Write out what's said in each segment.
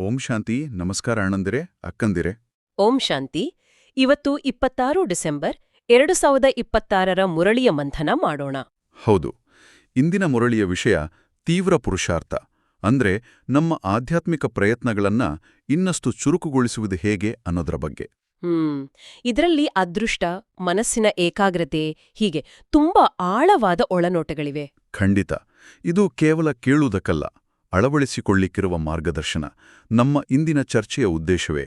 ಓಂ ಶಾಂತಿ ನಮಸ್ಕಾರ ಅಣ್ಣಂದಿರೆ ಅಕ್ಕಂದಿರೆ. ಓಂ ಶಾಂತಿ. ಇವತ್ತು ಇಪ್ಪತ್ತಾರು ಡಿಸೆಂಬರ್ ಎರಡು ಸಾವಿರದ ಇಪ್ಪತ್ತಾರರ ಮುರಳಿಯ ಮಂಥನ ಮಾಡೋಣ. ಹೌದು. ಇಂದಿನ ಮುರಳಿಯ ವಿಷಯ ತೀವ್ರ ಪುರುಷಾರ್ಥ. ಅಂದ್ರೆ ನಮ್ಮ ಆಧ್ಯಾತ್ಮಿಕ ಪ್ರಯತ್ನಗಳನ್ನ ಇನ್ನಷ್ಟು ಚುರುಕುಗೊಳಿಸುವುದು ಹೇಗೆ ಅನ್ನೋದರ ಬಗ್ಗೆ. ಹ್ಮ್. ಇದರಲ್ಲಿ ಅದೃಷ್ಟ ಮನಸ್ಸಿನ ಏಕಾಗ್ರತೆ ಹೀಗೆ ತುಂಬಾ ಆಳವಾದ ಒಳನೋಟಗಳಿವೆ. ಖಂಡಿತ. ಇದು ಕೇವಲ ಕೇಳುವುದಕ್ಕಲ್ಲ. ಅಳವಡಿಸಿಕೊಳ್ಳಿಕ್ಕಿರುವ ಮಾರ್ಗದರ್ಶನ ನಮ್ಮ ಇಂದಿನ ಚರ್ಚೆಯ ಉದ್ದೇಶವೇ.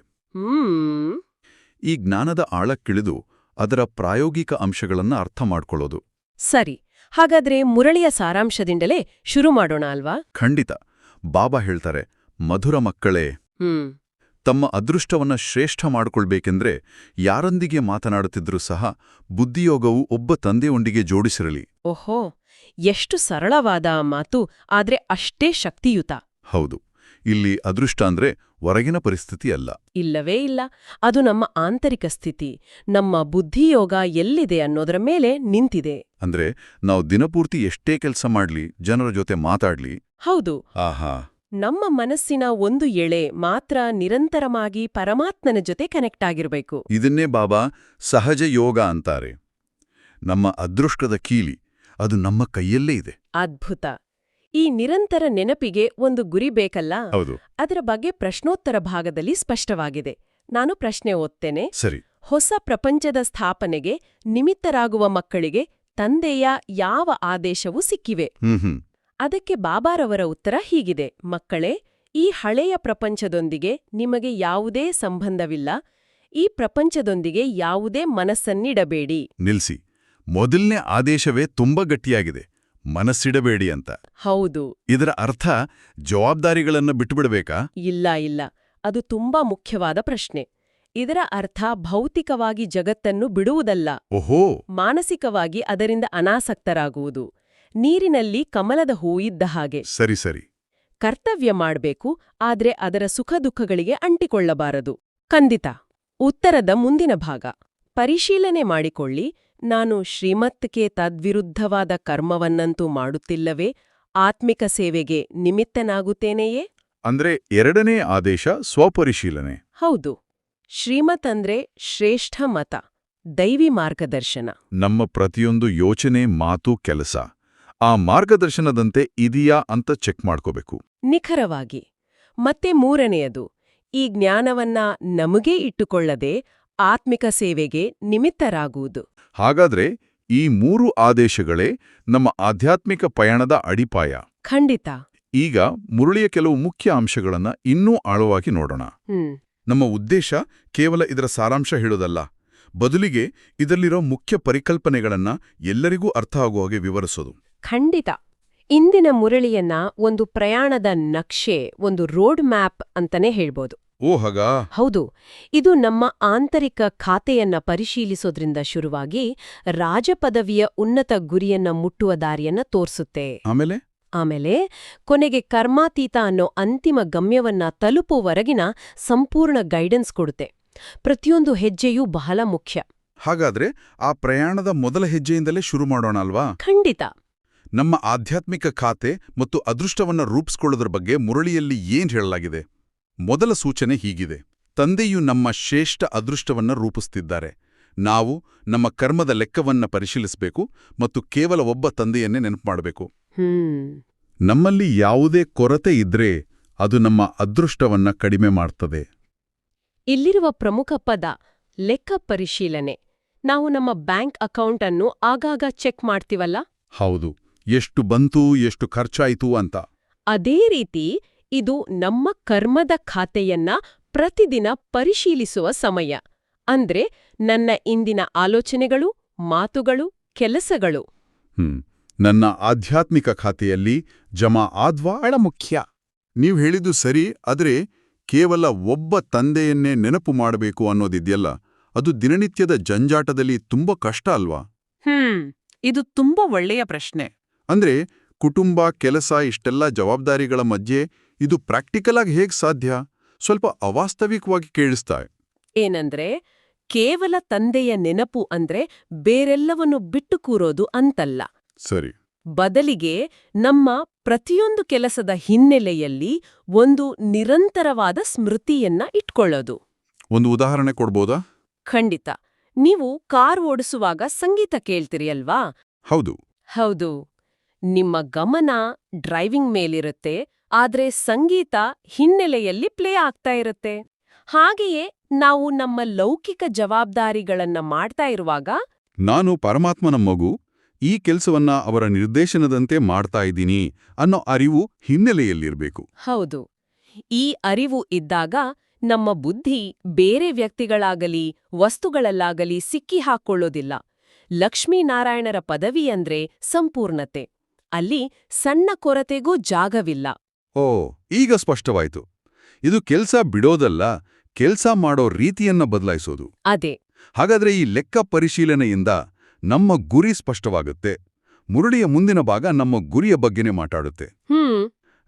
ಈ ಜ್ಞಾನದ ಆಳಕ್ಕಿಳಿದು ಅದರ ಪ್ರಾಯೋಗಿಕ ಅಂಶಗಳನ್ನು ಅರ್ಥ ಮಾಡ್ಕೊಳ್ಳೋದು. ಸರಿ ಹಾಗಾದ್ರೆ ಮುರಳಿಯ ಸಾರಾಂಶದಿಂದಲೇ ಶುರು ಮಾಡೋಣ ಅಲ್ವಾ? ಖಂಡಿತ. ಬಾಬಾ ಹೇಳ್ತಾರೆ ಮಧುರ ಮಕ್ಕಳೇ. ತಮ್ಮ ಅದೃಷ್ಟವನ್ನ ಶ್ರೇಷ್ಠ ಮಾಡಿಕೊಳ್ಬೇಕೆಂದ್ರೆ ಯಾರೊಂದಿಗೆ ಮಾತನಾಡುತ್ತಿದ್ರೂ ಸಹ ಬುದ್ಧಿಯೋಗವು ಒಬ್ಬ ತಂದೆಯೊಂದಿಗೆ ಜೋಡಿಸಿರಲಿ. ಓಹೋ. ಎಷ್ಟು ಸರಳವಾದ ಮಾತು ಆದ್ರೆ ಅಷ್ಟೇ ಶಕ್ತಿಯುತ. ಹೌದು. ಇಲ್ಲಿ ಅದೃಷ್ಟ ಅಂದ್ರೆ ಹೊರಗಿನ ಪರಿಸ್ಥಿತಿ ಅಲ್ಲ. ಇಲ್ಲವೇ ಇಲ್ಲ. ಅದು ನಮ್ಮ ಆಂತರಿಕ ಸ್ಥಿತಿ. ನಮ್ಮ ಬುದ್ಧಿಯೋಗ ಎಲ್ಲಿದೆ ಅನ್ನೋದರ ಮೇಲೆ ನಿಂತಿದೆ. ಅಂದ್ರೆ ನಾವು ದಿನಪೂರ್ತಿ ಎಷ್ಟೇ ಕೆಲಸ ಮಾಡ್ಲಿ ಜನರ ಜೊತೆ ಮಾತಾಡ್ಲಿ. ಹೌದು. ಆಹಾ. ನಮ್ಮ ಮನಸ್ಸಿನ ಒಂದು ಎಳೆ ಮಾತ್ರ ನಿರಂತರವಾಗಿ ಪರಮಾತ್ಮನ ಜೊತೆ ಕನೆಕ್ಟ್ ಆಗಿರಬೇಕು. ಇದನ್ನೇ ಬಾಬಾ ಸಹಜ ಯೋಗ ಅಂತಾರೆ. ನಮ್ಮ ಅದೃಷ್ಟದ ಕೀಲಿ. ಅದು ನಮ್ಮ ಕೈಯಲ್ಲೇ ಇದೆ. ಅದ್ಭುತ. ಈ ನಿರಂತರ ನೆನಪಿಗೆ ಒಂದು ಗುರಿ ಬೇಕಲ್ಲ? ಹೌದು. ಅದರ ಬಗ್ಗೆ ಪ್ರಶ್ನೋತ್ತರ ಭಾಗದಲ್ಲಿ ಸ್ಪಷ್ಟವಾಗಿದೆ. ನಾನು ಪ್ರಶ್ನೆ ಓದ್ತೇನೆ. ಸರಿ. ಹೊಸ ಪ್ರಪಂಚದ ಸ್ಥಾಪನೆಗೆ ನಿಮಿತ್ತರಾಗುವ ಮಕ್ಕಳಿಗೆ ತಂದೆಯ ಯಾವ ಆದೇಶವೂ ಸಿಕ್ಕಿವೆ. ಅದಕ್ಕೆ ಬಾಬಾರವರ ಉತ್ತರ ಹೀಗಿದೆ. ಮಕ್ಕಳೇ ಈ ಹಳೆಯ ಪ್ರಪಂಚದೊಂದಿಗೆ ನಿಮಗೆ ಯಾವುದೇ ಸಂಬಂಧವಿಲ್ಲ. ಈ ಪ್ರಪಂಚದೊಂದಿಗೆ ಯಾವುದೇ ಮನಸ್ಸನ್ನಿಡಬೇಡಿ. ನಿಲ್ಸಿ. ಮೊದಲನೇ ಆದೇಶವೇ ತುಂಬಾ ಗಟ್ಟಿಯಾಗಿದೆ. ಮನಸ್ಸಿಡಬೇಡಿ ಅಂತ. ಹೌದು. ಇದರ ಅರ್ಥ ಜವಾಬ್ದಾರಿಗಳನ್ನು ಬಿಟ್ಟುಬಿಡಬೇಕಾ? ಇಲ್ಲ ಇಲ್ಲ. ಅದು ತುಂಬಾ ಮುಖ್ಯವಾದ ಪ್ರಶ್ನೆ. ಇದರ ಅರ್ಥ ಭೌತಿಕವಾಗಿ ಜಗತ್ತನ್ನು ಬಿಡುವುದಲ್ಲ. ಓಹೋ! ಮಾನಸಿಕವಾಗಿ ಅದರಿಂದ ಅನಾಸಕ್ತರಾಗುವುದು. ನೀರಿನಲ್ಲಿ ಕಮಲದ ಹೂ ಇದ್ದ ಹಾಗೆ. ಸರಿ ಸರಿ. ಕರ್ತವ್ಯ ಮಾಡಬೇಕು ಆದ್ರೆ ಅದರ ಸುಖ ದುಃಖಗಳಿಗೆ ಅಂಟಿಕೊಳ್ಳಬಾರದು. ಖಂಡಿತ. ಉತ್ತರದ ಮುಂದಿನ ಭಾಗ. ಪರಿಶೀಲನೆ ಮಾಡಿಕೊಳ್ಳಿ ನಾನು ಶ್ರೀಮತ್ಗೆ ತದ್ವಿರುದ್ಧವಾದ ಕರ್ಮವನ್ನಂತೂ ಮಾಡುತ್ತಿಲ್ಲವೇ ಆತ್ಮಿಕ ಸೇವೆಗೆ ನಿಮಿತ್ತನಾಗುತ್ತೇನೆಯೇ? ಅಂದ್ರೆ ಎರಡನೇ ಆದೇಶ ಸ್ವಪರಿಶೀಲನೆ. ಹೌದು. ಶ್ರೀಮತ್ ಅಂದ್ರೆ ಶ್ರೇಷ್ಠ ಮತ ದೈವಿ ಮಾರ್ಗದರ್ಶನ. ನಮ್ಮ ಪ್ರತಿಯೊಂದು ಯೋಚನೆ ಮಾತು ಕೆಲಸ ಆ ಮಾರ್ಗದರ್ಶನದಂತೆ ಇದೆಯಾ ಅಂತ ಚೆಕ್ ಮಾಡ್ಕೋಬೇಕು. ನಿಖರವಾಗಿ. ಮತ್ತೆ ಮೂರನೆಯದು ಈ ಜ್ಞಾನವನ್ನ ನಮಗೇ ಇಟ್ಟುಕೊಳ್ಳದೆ ಆತ್ಮಿಕ ಸೇವೆಗೆ ನಿಮಿತ್ತರಾಗುವುದು. ಹಾಗಾದ್ರೆ ಈ ಮೂರು ಆದೇಶಗಳೇ ನಮ್ಮ ಆಧ್ಯಾತ್ಮಿಕ ಪಯಣದ ಅಡಿಪಾಯ. ಖಂಡಿತ. ಈಗ ಮುರುಳಿಯ ಕೆಲವು ಮುಖ್ಯ ಅಂಶಗಳನ್ನ ಇನ್ನೂ ಆಳವಾಗಿ ನೋಡೋಣ. ನಮ್ಮ ಉದ್ದೇಶ ಕೇವಲ ಇದರ ಸಾರಾಂಶ ಹೇಳೋದಲ್ಲ. ಬದಲಿಗೆ ಇದರಲ್ಲಿರೋ ಮುಖ್ಯ ಪರಿಕಲ್ಪನೆಗಳನ್ನ ಎಲ್ಲರಿಗೂ ಅರ್ಥ ಆಗುವ ಹಾಗೆ ವಿವರಿಸೋದು. ಖಂಡಿತ. ಇಂದಿನ ಮುರಳಿಯನ್ನ ಒಂದು ಪ್ರಯಾಣದ ನಕ್ಷೆ ಒಂದು ರೋಡ್ ಮ್ಯಾಪ್ ಅಂತಾನೆ ಹೇಳ್ಬೋದು. ಓ ಹಾಗಾ. ಹೌದು ಇದು ನಮ್ಮ ಆಂತರಿಕ ಖಾತೆಯನ್ನ ಪರಿಶೀಲಿಸೋದ್ರಿಂದ ಶುರುವಾಗಿ ರಾಜಪದವಿಯ ಉನ್ನತ ಗುರಿಯನ್ನ ಮುಟ್ಟುವ ದಾರಿಯನ್ನ ತೋರಿಸುತ್ತೆ. ಆಮೇಲೆ? ಆಮೇಲೆ ಕೊನೆಗೆ ಕರ್ಮಾತೀತ ಅನ್ನೋ ಅಂತಿಮ ಗಮ್ಯವನ್ನ ತಲುಪುವವರೆಗಿನ ಸಂಪೂರ್ಣ ಗೈಡೆನ್ಸ್ ಕೊಡುತ್ತೆ. ಪ್ರತಿಯೊಂದು ಹೆಜ್ಜೆಯೂ ಬಹಳ ಮುಖ್ಯ. ಹಾಗಾದ್ರೆ ಆ ಪ್ರಯಾಣದ ಮೊದಲ ಹೆಜ್ಜೆಯಿಂದಲೇ ಶುರು ಮಾಡೋಣ ಅಲ್ವಾ? ಖಂಡಿತ. ನಮ್ಮ ಆಧ್ಯಾತ್ಮಿಕ ಖಾತೆ ಮತ್ತು ಅದೃಷ್ಟವನ್ನ ರೂಪಿಸ್ಕೊಳ್ಳೋದ್ರ ಬಗ್ಗೆ ಮುರಳಿಯಲ್ಲಿ ಏನ್ ಹೇಳಲಾಗಿದೆ? ಮೊದಲ ಸೂಚನೆ ಹೀಗಿದೆ. ತಂದೆಯು ನಮ್ಮ ಶ್ರೇಷ್ಠ ಅದೃಷ್ಟವನ್ನ ರೂಪಿಸುತ್ತಿದ್ದಾರೆ ನಾವು ನಮ್ಮ ಕರ್ಮದ ಲೆಕ್ಕವನ್ನ ಪರಿಶೀಲಿಸಬೇಕು ಮತ್ತು ಕೇವಲ ಒಬ್ಬ ತಂದೆಯನ್ನೇ ನೆನಪು ಮಾಡಬೇಕು ನಮ್ಮಲ್ಲಿ ಯಾವುದೇ ಕೊರತೆ ಇದ್ರೆ ಅದು ನಮ್ಮ ಅದೃಷ್ಟವನ್ನ ಕಡಿಮೆ ಮಾಡ್ತದೆ. ಇಲ್ಲಿರುವ ಪ್ರಮುಖ ಪದ ಲೆಕ್ಕ ಪರಿಶೀಲನೆ. ನಾವು ನಮ್ಮ ಬ್ಯಾಂಕ್ ಅಕೌಂಟ್ ಅನ್ನು ಆಗಾಗ ಚೆಕ್ ಮಾಡ್ತೀವಲ್ಲ? ಹೌದು. ಎಷ್ಟು ಬಂತು ಎಷ್ಟು ಖರ್ಚಾಯಿತು ಅಂತ. ಅದೇ ರೀತಿ ಇದು ನಮ್ಮ ಕರ್ಮದ ಖಾತೆಯನ್ನ ಪ್ರತಿದಿನ ಪರಿಶೀಲಿಸುವ ಸಮಯ. ಅಂದ್ರೆ ನನ್ನ ಇಂದಿನ ಆಲೋಚನೆಗಳು ಮಾತುಗಳು ಕೆಲಸಗಳು. ಹ್ಮ್. ನನ್ನ ಆಧ್ಯಾತ್ಮಿಕ ಖಾತೆಯಲ್ಲಿ ಜಮಾ ಆದ್ವಾ? ಅಳ ಮುಖ್ಯ. ನೀವು ಹೇಳಿದ್ದು ಸರಿ ಆದರೆ ಕೇವಲ ಒಬ್ಬ ತಂದೆಯನ್ನೇ ನೆನಪು ಮಾಡಬೇಕು ಅನ್ನೋದಿದೆಯಲ್ಲ ಅದು ದಿನನಿತ್ಯದ ಜಂಜಾಟದಲ್ಲಿ ತುಂಬಾ ಕಷ್ಟ ಅಲ್ವಾ? ಹ್ಮ್. ಇದು ತುಂಬಾ ಒಳ್ಳೆಯ ಪ್ರಶ್ನೆ. ಅಂದ್ರೆ ಕುಟುಂಬ ಕೆಲಸ ಇಷ್ಟೆಲ್ಲ ಜವಾಬ್ದಾರಿಗಳ ಮಧ್ಯೆ ಇದು ಪ್ರಾಕ್ಟಿಕಲ್ ಆಗಿ ಹೇಗೆ ಸಾಧ್ಯ? ಸ್ವಲ್ಪ ಅವಾಸ್ತವಿಕವಾಗಿ ಕೇಳಿಸ್ತಾ ಏನಂದ್ರೆ ಕೇವಲ ತಂದೆಯ ನೆನಪು ಅಂದ್ರೆ ಬೇರೆಲ್ಲವನ್ನು ಬಿಟ್ಟು ಕೂರೋದು ಅಂತಲ್ಲ. ಸರಿ. ಬದಲಿಗೆ ನಮ್ಮ ಪ್ರತಿಯೊಂದು ಕೆಲಸದ ಹಿನ್ನೆಲೆಯಲ್ಲಿ ಒಂದು ನಿರಂತರವಾದ ಸ್ಮೃತಿಯನ್ನ ಇಟ್ಕೊಳ್ಳೋದು. ಒಂದು ಉದಾಹರಣೆ ಕೊಡ್ಬೋದಾ? ಖಂಡಿತ. ನೀವು ಕಾರ್ ಓಡಿಸುವಾಗ ಸಂಗೀತ ಕೇಳ್ತೀರಿ ಅಲ್ವಾ? ಹೌದು. ಹೌದು. ನಿಮ್ಮ ಗಮನ ಡ್ರೈವಿಂಗ್ ಮೇಲಿರುತ್ತೆ ಆದ್ರೆ ಸಂಗೀತ ಹಿನ್ನೆಲೆಯಲ್ಲಿ ಪ್ಲೇ ಆಗ್ತಾ ಇರುತ್ತೆ. ಹಾಗೆಯೇ ನಾವು ನಮ್ಮ ಲೌಕಿಕ ಜವಾಬ್ದಾರಿಗಳನ್ನ ಮಾಡ್ತಾ ಇರುವಾಗ ನಾನು ಪರಮಾತ್ಮನ ಮಗು ಈ ಕೆಲಸವನ್ನ ಅವರ ನಿರ್ದೇಶನದಂತೆ ಮಾಡ್ತಾ ಇದ್ದೀನಿ ಅನ್ನೋ ಅರಿವು ಹಿನ್ನೆಲೆಯಲ್ಲಿರಬೇಕು. ಹೌದು. ಈ ಅರಿವು ಇದ್ದಾಗ ನಮ್ಮ ಬುದ್ಧಿ ಬೇರೆ ವ್ಯಕ್ತಿಗಳಾಗಲಿ ವಸ್ತುಗಳಲ್ಲಾಗಲಿ ಸಿಕ್ಕಿ ಹಾಕ್ಕೊಳ್ಳೋದಿಲ್ಲ ಲಕ್ಷ್ಮೀನಾರಾಯಣರ ಪದವಿ ಅಂದ್ರೆ ಸಂಪೂರ್ಣತೆ. ಅಲ್ಲಿ ಸಣ್ಣ ಕೊರತೆಗೂ ಜಾಗವಿಲ್ಲ. ಓ ಈಗ ಸ್ಪಷ್ಟವಾಯಿತು. ಇದು ಕೆಲಸ ಬಿಡೋದಲ್ಲ ಕೆಲಸ ಮಾಡೋ ರೀತಿಯನ್ನ ಬದಲಾಯಿಸೋದು. ಅದೇ. ಹಾಗಾದ್ರೆ ಈ ಲೆಕ್ಕ ಪರಿಶೀಲನೆಯಿಂದ ನಮ್ಮ ಗುರಿ ಸ್ಪಷ್ಟವಾಗುತ್ತೆ. ಮುರುಳಿಯ ಮುಂದಿನ ಭಾಗ ನಮ್ಮ ಗುರಿಯ ಬಗ್ಗೆನೇ ಮಾತಾಡುತ್ತೆ.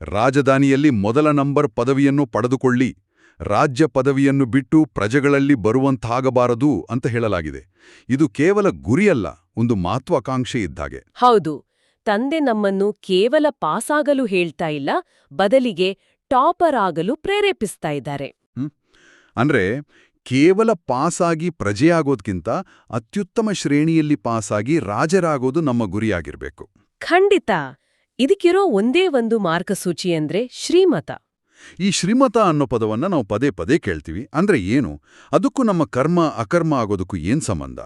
ರಾಜಧಾನಿಯಲ್ಲಿ ಮೊದಲ ನಂಬರ್ ಪದವಿಯನ್ನು ಪಡೆದುಕೊಳ್ಳಿ ರಾಜ್ಯ ಪದವಿಯನ್ನು ಬಿಟ್ಟು ಪ್ರಜೆಗಳಲ್ಲಿ ಬರುವಂತಾಗಬಾರದು ಅಂತ ಹೇಳಲಾಗಿದೆ. ಇದು ಕೇವಲ ಗುರಿಯಲ್ಲ ಒಂದು ಮಹತ್ವಾಕಾಂಕ್ಷೆ ಇದ್ದಾಗೆ ಹೌದು. ತಂದೆ ನಮ್ಮನ್ನು ಕೇವಲ ಪಾಸಾಗಲು ಹೇಳ್ತಾ ಇಲ್ಲ ಬದಲಿಗೆ ಟಾಪರ್ ಆಗಲು ಪ್ರೇರೇಪಿಸ್ತಾ ಇದ್ದಾರೆ. ಅಂದ್ರೆ ಕೇವಲ ಪಾಸಾಗಿ ಪ್ರಜೆಯಾಗೋದ್ಕಿಂತ ಅತ್ಯುತ್ತಮ ಶ್ರೇಣಿಯಲ್ಲಿ ಪಾಸಾಗಿ ರಾಜರಾಗೋದು ನಮ್ಮ ಗುರಿಯಾಗಿರ್ಬೇಕು. ಖಂಡಿತ. ಇದಕ್ಕಿರೋ ಒಂದೇ ಒಂದು ಮಾರ್ಗಸೂಚಿ ಅಂದ್ರೆ ಶ್ರೀಮತ. ಈ ಶ್ರೀಮತ ಅನ್ನೋ ಪದವನ್ನ ನಾವು ಪದೇ ಪದೇ ಕೇಳ್ತೀವಿ. ಅಂದ್ರೆ ಏನು? ಅದಕ್ಕೂ ನಮ್ಮ ಕರ್ಮ ಅಕರ್ಮ ಆಗೋದಕ್ಕೂ ಏನ್ ಸಂಬಂಧ?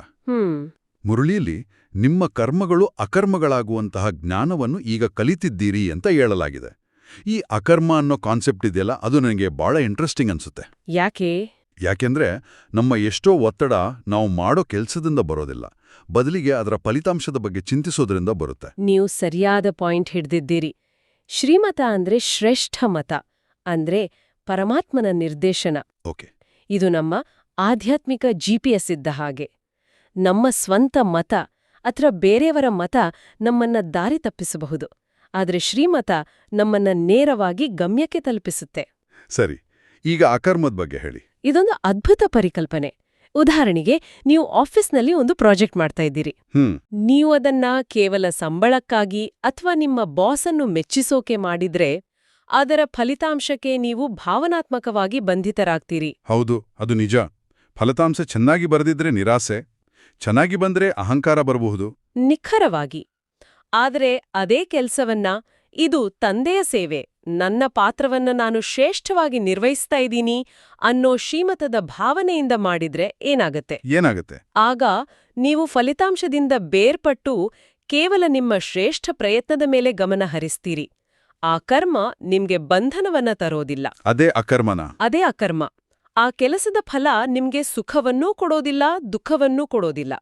ಮುರಳಿಯಲ್ಲಿ ನಿಮ್ಮ ಕರ್ಮಗಳು ಅಕರ್ಮಗಳಾಗುವಂತಹ ಜ್ಞಾನವನ್ನು ಈಗ ಕಲಿತಿದ್ದೀರಿ ಅಂತ ಹೇಳಲಾಗಿದೆ. ಈ ಅಕರ್ಮ ಅನ್ನೋ ಕಾನ್ಸೆಪ್ಟ್ ಇದೆಯಲ್ಲ ಅದು ನನಗೆ ಬಹಳ ಇಂಟ್ರೆಸ್ಟಿಂಗ್ ಅನ್ಸುತ್ತೆ. ಯಾಕೆ? ಯಾಕೆಂದ್ರೆ ನಮ್ಮ ಎಷ್ಟೋ ಒತ್ತಡ ನಾವು ಮಾಡೋ ಕೆಲಸದಿಂದ ಬರೋದಿಲ್ಲ. ಬದಲಿಗೆ ಅದರ ಫಲಿತಾಂಶದ ಬಗ್ಗೆ ಚಿಂತಿಸೋದ್ರಿಂದ ಬರುತ್ತೆ. ನೀವು ಸರಿಯಾದ ಪಾಯಿಂಟ್ ಹಿಡ್ದಿದ್ದೀರಿ. ಶ್ರೀಮತ ಅಂದ್ರೆ ಶ್ರೇಷ್ಠ ಮತ ಅಂದ್ರೆ ಪರಮಾತ್ಮನ ನಿರ್ದೇಶನ. ಓಕೆ. ಇದು ನಮ್ಮ ಆಧ್ಯಾತ್ಮಿಕ ಜಿಪಿಎಸ್ ಇದ್ದ ಹಾಗೆ. ನಮ್ಮ ಸ್ವಂತ ಮತ ಅಥವಾ ಬೇರೆಯವರ ಮತ ನಮ್ಮನ್ನ ದಾರಿ ತಪ್ಪಿಸಬಹುದು. ಆದರೆ ಶ್ರೀಮತ ನಮ್ಮನ್ನ ನೇರವಾಗಿ ಗಮ್ಯಕ್ಕೆ ತಲುಪಿಸುತ್ತೆ. ಸರಿ ಈಗ ಅಕರ್ಮದ ಬಗ್ಗೆ ಹೇಳಿ. ಇದೊಂದು ಅದ್ಭುತ ಪರಿಕಲ್ಪನೆ. ಉದಾಹರಣೆಗೆ ನೀವು ಆಫೀಸ್ನಲ್ಲಿ ಒಂದು ಪ್ರಾಜೆಕ್ಟ್ ಮಾಡ್ತಾ ಇದ್ದೀರಿ. ನೀವು ಅದನ್ನ ಕೇವಲ ಸಂಬಳಕ್ಕಾಗಿ ಅಥವಾ ನಿಮ್ಮ ಬಾಸ್ ಅನ್ನು ಮೆಚ್ಚಿಸೋಕೆ ಮಾಡಿದ್ರೆ ಅದರ ಫಲಿತಾಂಶಕ್ಕೆ ನೀವು ಭಾವನಾತ್ಮಕವಾಗಿ ಬಂಧಿತರಾಗ್ತೀರಿ. ಹೌದು ಅದು ನಿಜ. ಫಲಿತಾಂಶ ಚೆನ್ನಾಗಿ ಬರೆದಿದ್ರೆ ನಿರಾಸೆ. ಚೆನ್ನಾಗಿ ಬಂದ್ರೆ ಅಹಂಕಾರ ಬರಬಹುದು. ನಿಖರವಾಗಿ. ಆದರೆ ಅದೇ ಕೆಲಸವನ್ನ ಇದು ತಂದೆಯ ಸೇವೆ ನನ್ನ ಪಾತ್ರವನ್ನ ನಾನು ಶ್ರೇಷ್ಠವಾಗಿ ನಿರ್ವಹಿಸ್ತಾ ಇದ್ದೀನಿ ಅನ್ನೋ ಶ್ರೀಮತದ ಭಾವನೆಯಿಂದ ಮಾಡಿದ್ರೆ ಏನಾಗತ್ತೆ? ಏನಾಗತ್ತೆ? ಆಗ ನೀವು ಫಲಿತಾಂಶದಿಂದ ಬೇರ್ಪಟ್ಟು ಕೇವಲ ನಿಮ್ಮ ಶ್ರೇಷ್ಠ ಪ್ರಯತ್ನದ ಮೇಲೆ ಗಮನ ಹರಿಸ್ತೀರಿ. ಆ ಕರ್ಮ ನಿಮ್ಗೆ ಬಂಧನವನ್ನ ತರೋದಿಲ್ಲ. ಅದೇ ಅಕರ್ಮನ. ಅದೇ ಅಕರ್ಮ. ಆ ಕೆಲಸದ ಫಲ ನಿಮ್ಗೆ ಸುಖವನ್ನೂ ಕೊಡೋದಿಲ್ಲ ದುಃಖವನ್ನೂ ಕೊಡೋದಿಲ್ಲ.